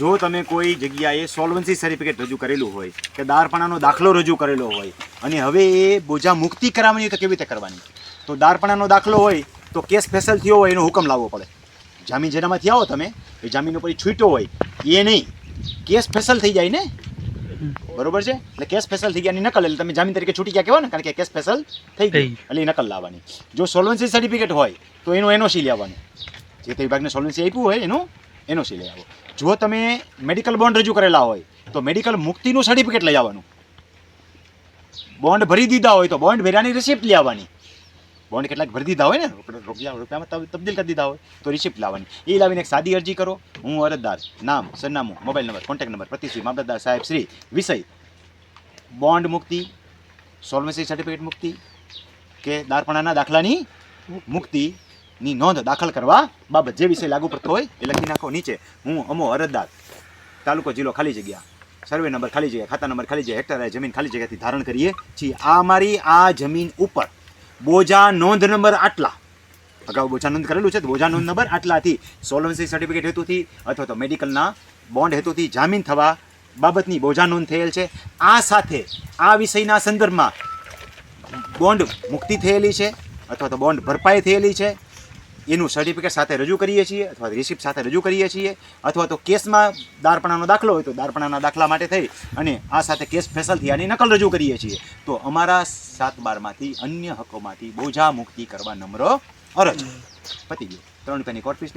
જો તમે કોઈ જગ્યાએ સોલ્વન્સી સર્ટિફિકેટ રજૂ કરેલું હોય કે દારપણાનો દાખલો રજૂ કરેલો હોય અને હવે એ બોજા મુક્તિ કરાવવાની હોય તો કેવી રીતે કરવાની? તો દારપણાનો દાખલો હોય તો કેસ ફેસલ થયો હોય એનો હુકમ લાવવો પડે. જામીન જેનામાંથી આવો તમે એ જામીન ઉપર છૂટ્યો હોય એ નહીં. કેસ ફેસલ થઈ જાય ને? બરોબર છે? એટલે કેસ ફેસલ થઈ ગયાની નકલ એટલે તમે જામીન તરીકે છૂટી ગયા કહેવાય ને કારણ કે કેસ ફેસલ થઈ ગઈ. એટલે એ નકલ લાવવાની. જો સોલ્વન્સી સર્ટિફિકેટ હોય તો એનું એનઓસી લેવાનું. જે તે વિભાગને સોલ્વન્સી આપ્યું હોય એનું એનઓસી લઈ આવો. જો તમે મેડિકલ બોન્ડ રજૂ કરેલા હોય, તો મેડિકલ મુક્તિનું સર્ટિફિકેટ લઈ આવવાનું. બોન્ડ ભરી દીધા હોય તો બોન્ડ ભર્યાની રિસિપ્ટ લઈ આવવાની. બોન્ડ કેટલાક ભરી દીધા હોય ને? રૂપિયા રૂપિયામાં તબ- તબદીલ કરી દીધા હોય, તો રિસિપ્ટ લાવવાની. એ લાવીને એક સાદી અરજી કરો. હું અરજદાર. નામ, સરનામું મોબાઈલ નંબર કોન્ટેક્ટ નંબર પ્રતિશ્રી, મામલતદાર સાહેબ, શ્રી, વિષય. બોન્ડ મુક્તિ સોલ્વન્સી સર્ટિફિકેટ મુક્તિ કે દારપણાના દાખલાની મુક્તિની નોંધ દાખલ કરવા બાબત જે વિષય લાગુ પડતો હોય એ લખી નાખો નીચે. હું અમો અરજદાર. તાલુકો જિલ્લો ખાલી જગ્યા. સર્વે નંબર ખાલી જગ્યા, ખાતા નંબર ખાલી જગ્યા હેક્ટર જમીન ખાલી જગ્યાથી ધારણ કરીએ છીએ. આ અમારી આ જમીન ઉપર બોજા નોંધ નંબર આટલા. અગાઉ બોજા નોંધ કરેલું છે તો બોજા નોંધ નંબર આટલાથી સોલવન્સી સર્ટિફિકેટ હેતુથી અથવા તો મેડિકલના બોન્ડ હેતુથી જામીન થવા બાબતની બોજા નોંધ થયેલ છે. આ સાથે આ વિષયના સંદર્ભમાં બોન્ડ મુક્તિ થયેલી છે અથવા તો બોન્ડ ભરપાઈ થયેલી છે. એનું સર્ટિફિકેટ સાથે રજૂ કરીએ છીએ અથવા રિસિપ્ટ સાથે રજૂ કરીએ છીએ અથવા તો કેસમાં દારપણાનો દાખલો હોય તો દારપણાના દાખલા માટે થઈ અને આ સાથે કેસ ફેસલ થયાની નકલ રજૂ કરીએ છીએ. તો અમારા સાત બારમાંથી અન્ય હકોમાંથી બોજા મુક્તિ કરવા નમ્ર અરજ. પતી ગયો. ત્રણ રૂપિયાની કોર્ટ ફીસ